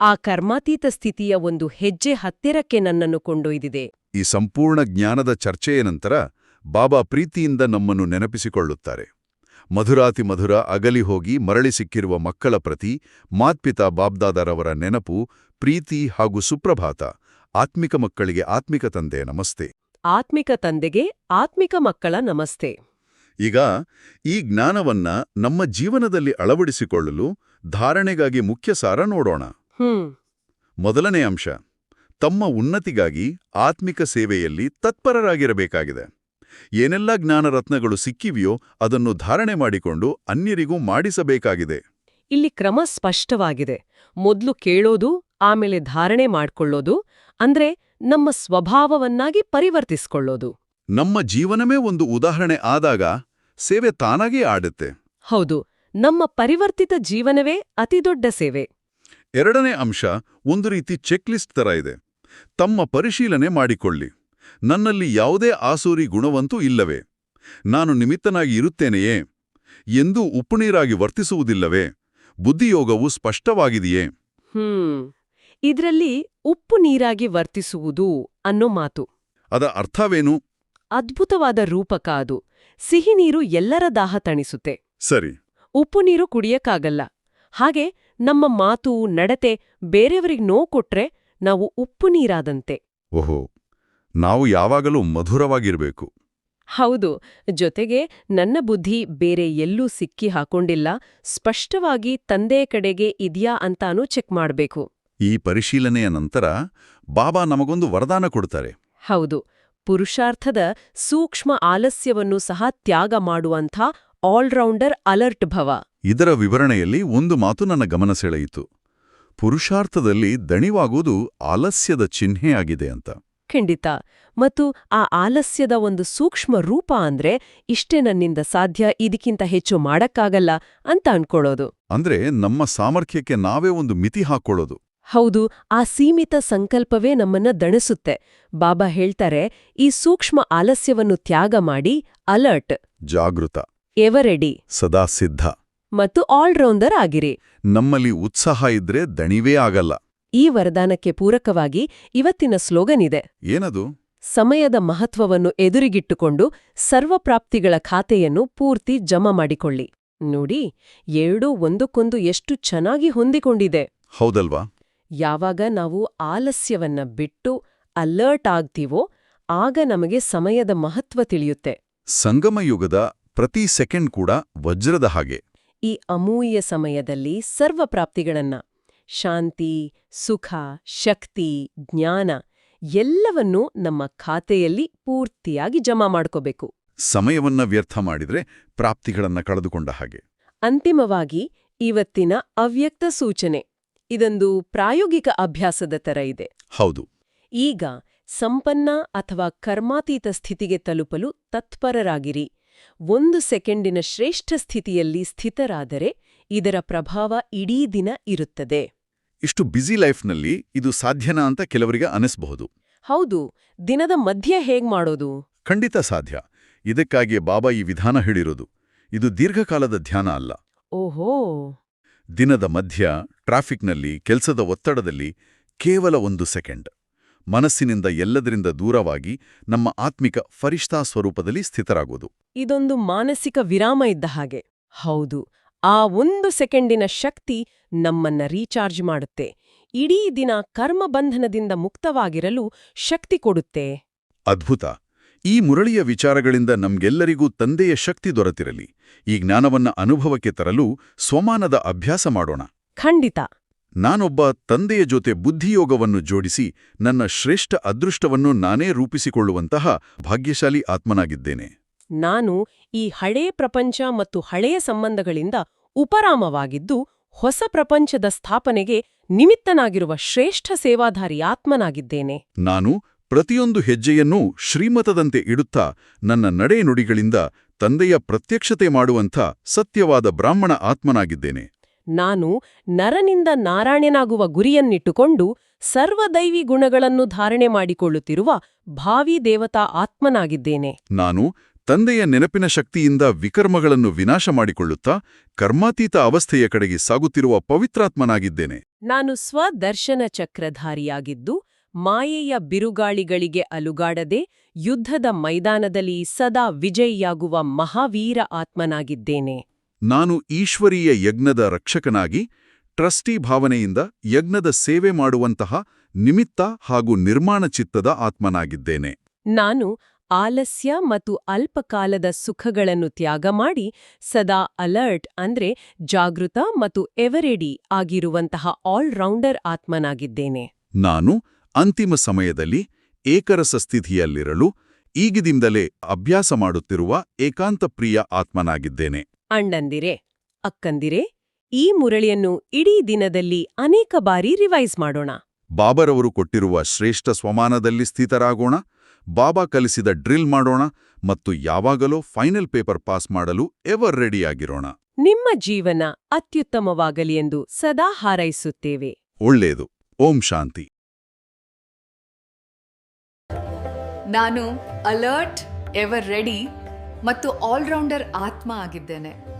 ಆ ಕರ್ಮಾತೀತ ಸ್ಥಿತಿಯ ಒಂದು ಹೆಜ್ಜೆ ಹತ್ತಿರಕ್ಕೆ ನನ್ನನ್ನು ಕೊಂಡೊಯ್ದಿದೆ. ಈ ಸಂಪೂರ್ಣ ಜ್ಞಾನದ ಚರ್ಚೆಯ ನಂತರ ಬಾಬಾ ಪ್ರೀತಿಯಿಂದ ನಮ್ಮನ್ನು ನೆನಪಿಸಿಕೊಳ್ಳುತ್ತಾರೆ. ಮಧುರಾತಿ ಮಧುರ ಅಗಲಿ ಹೋಗಿ ಮರಳಿ ಸಿಕ್ಕಿರುವ ಮಕ್ಕಳ ಪ್ರತಿ ಮಾತ್ಪಿತಾ ಬಾಬ್ದಾದರವರ ನೆನಪು ಪ್ರೀತಿ ಹಾಗೂ ಸುಪ್ರಭಾತ. ಆತ್ಮಿಕ ಮಕ್ಕಳಿಗೆ ಆತ್ಮಿಕ ತಂದೆ ನಮಸ್ತೆ. ಆತ್ಮಿಕ ತಂದೆಗೆ ಆತ್ಮಿಕ ಮಕ್ಕಳ ನಮಸ್ತೆ. ಈಗ ಈ ಜ್ಞಾನವನ್ನ ನಮ್ಮ ಜೀವನದಲ್ಲಿ ಅಳವಡಿಸಿಕೊಳ್ಳಲು ಧಾರಣೆಗಾಗಿ ಮುಖ್ಯ ಸಾರ ನೋಡೋಣ. ಮೊದಲನೇ ಅಂಶ ತಮ್ಮ ಉನ್ನತಿಗಾಗಿ ಆತ್ಮಿಕ ಸೇವೆಯಲ್ಲಿ ತತ್ಪರರಾಗಿರಬೇಕಾಗಿದೆ. ಏನೆಲ್ಲ ಜ್ಞಾನರತ್ನಗಳು ಸಿಕ್ಕಿವೆಯೋ ಅದನ್ನು ಧಾರಣೆ ಮಾಡಿಕೊಂಡು ಅನ್ಯರಿಗೂ ಮಾಡಿಸಬೇಕಾಗಿದೆ. ಇಲ್ಲಿ ಕ್ರಮ ಸ್ಪಷ್ಟವಾಗಿದೆ. ಮೊದ್ಲು ಕೇಳೋದು ಆಮೇಲೆ ಧಾರಣೆ ಮಾಡ್ಕೊಳ್ಳೋದು ಅಂದ್ರೆ ನಮ್ಮ ಸ್ವಭಾವವನ್ನಾಗಿ ಪರಿವರ್ತಿಸ್ಕೊಳ್ಳೋದು. ನಮ್ಮ ಜೀವನವೇ ಒಂದು ಉದಾಹರಣೆ ಆದಾಗ ಸೇವೆ ತಾನಾಗೇ ಆಡುತ್ತೆ. ಹೌದು ನಮ್ಮ ಪರಿವರ್ತಿತ ಜೀವನವೇ ಅತಿದೊಡ್ಡ ಸೇವೆ. ಎರಡನೇ ಅಂಶ ಒಂದು ರೀತಿ ಚೆಕ್ಲಿಸ್ಟ್ ತರ ಇದೆ. ತಮ್ಮ ಪರಿಶೀಲನೆ ಮಾಡಿಕೊಳ್ಳಿ. ನನ್ನಲ್ಲಿ ಯಾವುದೇ ಆಸೂರಿ ಗುಣವಂತೂ ಇಲ್ಲವೇ? ನಾನು ನಿಮಿತ್ತನಾಗಿ ಇರುತ್ತೇನೆಯೇ? ಎಂದೂ ಉಪ್ಪುನೀರಾಗಿ ವರ್ತಿಸುವುದಿಲ್ಲವೇ? ಬುದ್ಧಿಯೋಗವು ಸ್ಪಷ್ಟವಾಗಿದೆಯೇ? ಹ್ಮ್. ಇದರಲ್ಲಿ ಉಪ್ಪು ನೀರಾಗಿ ವರ್ತಿಸುವುದು ಅನ್ನೋ ಮಾತು. ಅದ ಅರ್ಥವೇನು? ಅದ್ಭುತವಾದ ರೂಪಕ ಅದು. ಸಿಹಿ ನೀರು ಎಲ್ಲರ ದಾಹ ತಣಿಸುತ್ತೆ. ಸರಿ. ಉಪ್ಪು ನೀರು ಕುಡಿಯಕ್ಕಾಗಲ್ಲ. ಹಾಗೆ ನಮ್ಮ ಮಾತು ನಡತೆ ಬೇರೆಯವರಿಗೆ ನೋವು ಕೊಟ್ರೆ ನಾವು ಉಪ್ಪು ನೀರಾದಂತೆ. ಓಹೋ. ನಾವು ಯಾವಾಗಲೂ ಮಧುರವಾಗಿರಬೇಕು. ಹೌದು ಜೊತೆಗೆ ನನ್ನ ಬುದ್ಧಿ ಬೇರೆ ಎಲ್ಲೂ ಸಿಕ್ಕಿ ಹಾಕೊಂಡಿಲ್ಲ ಸ್ಪಷ್ಟವಾಗಿ ತಂದೆ ಕಡೆಗೆ ಇದ್ಯಾ ಅಂತಾನೂ ಚೆಕ್ ಮಾಡಬೇಕು. ಈ ಪರಿಶೀಲನೆಯ ನಂತರ ಬಾಬಾ ನಮಗೊಂದು ವರದಾನ ಕೊಡ್ತಾರೆ. ಹೌದು ಪುರುಷಾರ್ಥದ ಸೂಕ್ಷ್ಮ ಆಲಸ್ಯವನ್ನು ಸಹ ತ್ಯಾಗ ಮಾಡುವಂಥ ಆಲ್ರೌಂಡರ್ ಅಲರ್ಟ್ ಭವ. ಇದರ ವಿವರಣೆಯಲ್ಲಿ ಒಂದು ಮಾತು ನನ್ನ ಗಮನ ಸೆಳೆಯಿತು. ಪುರುಷಾರ್ಥದಲ್ಲಿ ದಣಿವಾಗುವುದು ಆಲಸ್ಯದ ಚಿಹ್ನೆಯಾಗಿದೆ ಅಂತ. ಖಂಡಿತ. ಮತ್ತು ಆ ಆಲಸ್ಯದ ಒಂದು ಸೂಕ್ಷ್ಮ ರೂಪ ಅಂದ್ರೆ ಇಷ್ಟೇ ನನ್ನಿಂದ ಸಾಧ್ಯ ಇದಕ್ಕಿಂತ ಹೆಚ್ಚು ಮಾಡಕ್ಕಾಗಲ್ಲ ಅಂತ ಅನ್ಕೊಳ್ಳೋದು. ಅಂದ್ರೆ ನಮ್ಮ ಸಾಮರ್ಥ್ಯಕ್ಕೆ ನಾವೇ ಒಂದು ಮಿತಿ ಹಾಕೊಳ್ಳೋದು. ಹೌದು ಆ ಸೀಮಿತ ಸಂಕಲ್ಪವೇ ನಮ್ಮನ್ನ ದಣಿಸುತ್ತೆ. ಬಾಬಾ ಹೇಳ್ತಾರೆ ಈ ಸೂಕ್ಷ್ಮ ಆಲಸ್ಯವನ್ನು ತ್ಯಾಗ ಮಾಡಿ ಅಲರ್ಟ್. ಜಾಗೃತ. ಎವರೆಡಿ ಸದಾ ಸಿದ್ಧ. ಮತ್ತು ಆಲ್ರೌಂಡರ್ ಆಗಿರಿ. ನಮ್ಮಲ್ಲಿ ಉತ್ಸಾಹ ಇದ್ರೆ ದಣಿವೇ ಆಗಲ್ಲ. ಈ ವರದಾನಕ್ಕೆ ಪೂರಕವಾಗಿ ಇವತ್ತಿನ ಸ್ಲೋಗನ್ ಇದೆ. ಏನದು? ಸಮಯದ ಮಹತ್ವವನ್ನು ಎದುರಿಗಿಟ್ಟುಕೊಂಡು ಸರ್ವಪ್ರಾಪ್ತಿಗಳ ಖಾತೆಯನ್ನು ಪೂರ್ತಿ ಜಮಾ ಮಾಡಿಕೊಳ್ಳಿ. ನೋಡಿ ಎರಡೂ ಒಂದಕ್ಕೊಂದು ಎಷ್ಟು ಚೆನ್ನಾಗಿ ಹೊಂದಿಕೊಂಡಿದೆ. ಹೌದಲ್ವಾ? ಯಾವಾಗ ನಾವು ಆಲಸ್ಯವನ್ನ ಬಿಟ್ಟು ಅಲರ್ಟ್ ಆಗ್ತೀವೋ ಆಗ ನಮಗೆ ಸಮಯದ ಮಹತ್ವ ತಿಳಿಯುತ್ತೆ. ಸಂಗಮ ಯುಗದ ಪ್ರತಿ ಸೆಕೆಂಡ್ ಕೂಡ ವಜ್ರದ ಹಾಗೆ. ಈ ಅಮೂಯ್ಯ ಸಮಯದಲ್ಲಿ ಸರ್ವಪ್ರಾಪ್ತಿಗಳನ್ನ ಶಾಂತಿ ಸುಖ ಶಕ್ತಿ ಜ್ಞಾನ ಎಲ್ಲವನ್ನೂ ನಮ್ಮ ಖಾತೆಯಲ್ಲಿ ಪೂರ್ತಿಯಾಗಿ ಜಮಾ ಮಾಡ್ಕೋಬೇಕು. ಸಮಯವನ್ನ ವ್ಯರ್ಥ ಮಾಡಿದ್ರೆ ಪ್ರಾಪ್ತಿಗಳನ್ನ ಕಳೆದುಕೊಂಡ ಹಾಗೆ. ಅಂತಿಮವಾಗಿ ಇವತ್ತಿನ ಅವ್ಯಕ್ತ ಸೂಚನೆ. ಇದೊಂದು ಪ್ರಾಯೋಗಿಕ ಅಭ್ಯಾಸದ ತರ ಇದೆ. ಹೌದು. ಈಗ ಸಂಪನ್ನ ಅಥವಾ ಕರ್ಮಾತೀತ ಸ್ಥಿತಿಗೆ ತಲುಪಲು ತತ್ಪರರಾಗಿರಿ. ಒಂದು ಸೆಕೆಂಡಿನ ಶ್ರೇಷ್ಠ ಸ್ಥಿತಿಯಲ್ಲಿ ಸ್ಥಿತರಾದರೆ ಇದರ ಪ್ರಭಾವ ಇಡೀ ದಿನ ಇರುತ್ತದೆ. ಇಷ್ಟು ಬ್ಯುಸಿ ಲೈಫ್ನಲ್ಲಿ ಇದು ಸಾಧ್ಯನಾ ಅಂತ ಕೆಲವರಿಗೆ ಅನಿಸಬಹುದು. ಹೌದು ದಿನದ ಮಧ್ಯೆ ಹೇಗ್ ಮಾಡೋದು? ಖಂಡಿತ ಸಾಧ್ಯ. ಇದಕ್ಕಾಗಿ ಬಾಬಾ ಈ ವಿಧಾನ ಹೇಳಿರೋದು. ಇದು ದೀರ್ಘಕಾಲದ ಧ್ಯಾನ ಅಲ್ಲ. ಓಹೋ! ದಿನದ ಮಧ್ಯ ಟ್ರಾಫಿಕ್ನಲ್ಲಿ ಕೆಲಸದ ಒತ್ತಡದಲ್ಲಿ ಕೇವಲ ಒಂದು ಸೆಕೆಂಡ್ ಮನಸ್ಸಿನಿಂದ ಎಲ್ಲದರಿಂದ ದೂರವಾಗಿ ನಮ್ಮ ಆತ್ಮಿಕ ಫರಿಷ್ಠಾ ಸ್ವರೂಪದಲ್ಲಿ ಸ್ಥಿತರಾಗೋದು. ಇದೊಂದು ಮಾನಸಿಕ ವಿರಾಮ ಇದ್ದ ಹಾಗೆ. ಹೌದು ಆ ಒಂದು ಸೆಕೆಂಡಿನ ಶಕ್ತಿ ನಮ್ಮನ್ನ ರೀಚಾರ್ಜ್ ಮಾಡುತ್ತೆ. ಇಡೀ ದಿನ ಕರ್ಮಬಂಧನದಿಂದ ಮುಕ್ತವಾಗಿರಲು ಶಕ್ತಿ ಕೊಡುತ್ತೆ. ಅದ್ಭುತ. ಈ ಮುರಳಿಯ ವಿಚಾರಗಳಿಂದ ನಮ್ಗೆಲ್ಲರಿಗೂ ತಂದೆಯ ಶಕ್ತಿ ದೊರೆತಿರಲಿ. ಈ ಜ್ಞಾನವನ್ನ ಅನುಭವಕ್ಕೆ ತರಲು ಸ್ವಮಾನದ ಅಭ್ಯಾಸ ಮಾಡೋಣ. ಖಂಡಿತ. ನಾನೊಬ್ಬ ತಂದೆಯ ಜೊತೆ ಬುದ್ಧಿಯೋಗವನ್ನು ಜೋಡಿಸಿ ನನ್ನ ಶ್ರೇಷ್ಠ ಅದೃಷ್ಟವನ್ನು ನಾನೇ ರೂಪಿಸಿಕೊಳ್ಳುವಂತಹ ಭಾಗ್ಯಶಾಲಿ ಆತ್ಮನಾಗಿದ್ದೇನೆ. ನಾನು ಈ ಹಳೇ ಪ್ರಪಂಚ ಮತ್ತು ಹಳೆಯ ಸಂಬಂಧಗಳಿಂದ ಉಪರಾಮವಾಗಿದ್ದು ಹೊಸ ಪ್ರಪಂಚದ ಸ್ಥಾಪನೆಗೆ ನಿಮಿತ್ತನಾಗಿರುವ ಶ್ರೇಷ್ಠ ಸೇವಾಧಾರಿ ಆತ್ಮನಾಗಿದ್ದೇನೆ. ನಾನು ಪ್ರತಿಯೊಂದು ಹೆಜ್ಜೆಯನ್ನೂ ಶ್ರೀಮತದಂತೆ ಇಡುತ್ತಾ ನನ್ನ ನಡೆನುಡಿಗಳಿಂದ ತಂದೆಯ ಪ್ರತ್ಯಕ್ಷತೆ ಮಾಡುವಂಥ ಸತ್ಯವಾದ ಬ್ರಾಹ್ಮಣ ಆತ್ಮನಾಗಿದ್ದೇನೆ. ನಾನು ನರನಿಂದ ನಾರಾಯಣನಾಗುವ ಗುರಿಯನ್ನಿಟ್ಟುಕೊಂಡು ಸರ್ವದೈವಿ ಗುಣಗಳನ್ನು ಧಾರಣೆ ಮಾಡಿಕೊಳ್ಳುತ್ತಿರುವ ಭಾವಿ ದೇವತಾ ಆತ್ಮನಾಗಿದ್ದೇನೆ. ನಾನು ತಂದೆಯ ನೆನಪಿನ ಶಕ್ತಿಯಿಂದ ವಿಕರ್ಮಗಳನ್ನು ವಿನಾಶ ಮಾಡಿಕೊಳ್ಳುತ್ತಾ ಕರ್ಮಾತೀತ ಅವಸ್ಥೆಯ ಕಡೆಗೆ ಸಾಗುತ್ತಿರುವ ಪವಿತ್ರಾತ್ಮನಾಗಿದ್ದೇನೆ. ನಾನು ಸ್ವದರ್ಶನ ಚಕ್ರಧಾರಿಯಾಗಿದ್ದು ಮಾಯೆಯ ಬಿರುಗಾಳಿಗಳಿಗೆ ಅಲುಗಾಡದೆ ಯುದ್ಧದ ಮೈದಾನದಲ್ಲಿ ಸದಾ ವಿಜಯಿಯಾಗುವ ಮಹಾವೀರ ಆತ್ಮನಾಗಿದ್ದೇನೆ. ನಾನು ಈಶ್ವರೀಯ ಯಜ್ಞದ ರಕ್ಷಕನಾಗಿ ಟ್ರಸ್ಟಿ ಭಾವನೆಯಿಂದ ಯಜ್ಞದ ಸೇವೆ ಮಾಡುವಂತಹ ನಿಮಿತ್ತ ಹಾಗೂ ನಿರ್ಮಾಣ ಚಿತ್ತದ ಆತ್ಮನಾಗಿದ್ದೇನೆ. ನಾನು ಆಲಸ್ಯ ಮತ್ತು ಅಲ್ಪಕಾಲದ ಸುಖಗಳನ್ನು ತ್ಯಾಗ ಮಾಡಿ ಸದಾ ಅಲರ್ಟ್ ಅಂದ್ರೆ ಜಾಗೃತ ಮತ್ತು ಎವರೆಡಿ ಆಗಿರುವಂತಹ ಆಲ್ರೌಂಡರ್ ಆತ್ಮನಾಗಿದ್ದೇನೆ. ನಾನು ಅಂತಿಮ ಸಮಯದಲ್ಲಿ ಏಕರಸ ಸ್ಥಿತಿಯಲ್ಲಿರಲು ಈಗಿದಿಂದಲೇ ಅಭ್ಯಾಸ ಮಾಡುತ್ತಿರುವ ಏಕಾಂತಪ್ರಿಯ ಆತ್ಮನಾಗಿದ್ದೇನೆ. ಅಣ್ಣಂದಿರೆ ಅಕ್ಕಂದಿರೆ ಈ ಮುರಳಿಯನ್ನು ಇಡೀ ದಿನದಲ್ಲಿ ಅನೇಕ ಬಾರಿ ರಿವೈಸ್ ಮಾಡೋಣ. ಬಾಬರವರು ಕೊಟ್ಟಿರುವ ಶ್ರೇಷ್ಠ ಸ್ವಮಾನದಲ್ಲಿ ಸ್ಥಿತರಾಗೋಣ. ಬಾಬಾ ಕಲಿಸಿದ ಡ್ರಿಲ್ ಮಾಡೋಣ ಮತ್ತು ಯಾವಾಗಲೋ ಫೈನಲ್ ಪೇಪರ್ ಪಾಸ್ ಮಾಡಲು ಎವರ್ ರೆಡಿಯಾಗಿರೋಣ. ನಿಮ್ಮ ಜೀವನ ಅತ್ಯುತ್ತಮವಾಗಲಿ ಎಂದು ಸದಾ ಹಾರೈಸುತ್ತೇವೆ. ಒಳ್ಳೆಯದು. ಓಂ ಶಾಂತಿ. ನಾನು ಅಲರ್ಟ್ ಎವರ್ ರೆಡಿ ಮತ್ತು ಆಲ್ರೌಂಡರ್ ಆತ್ಮ ಆಗಿದ್ದೇನೆ.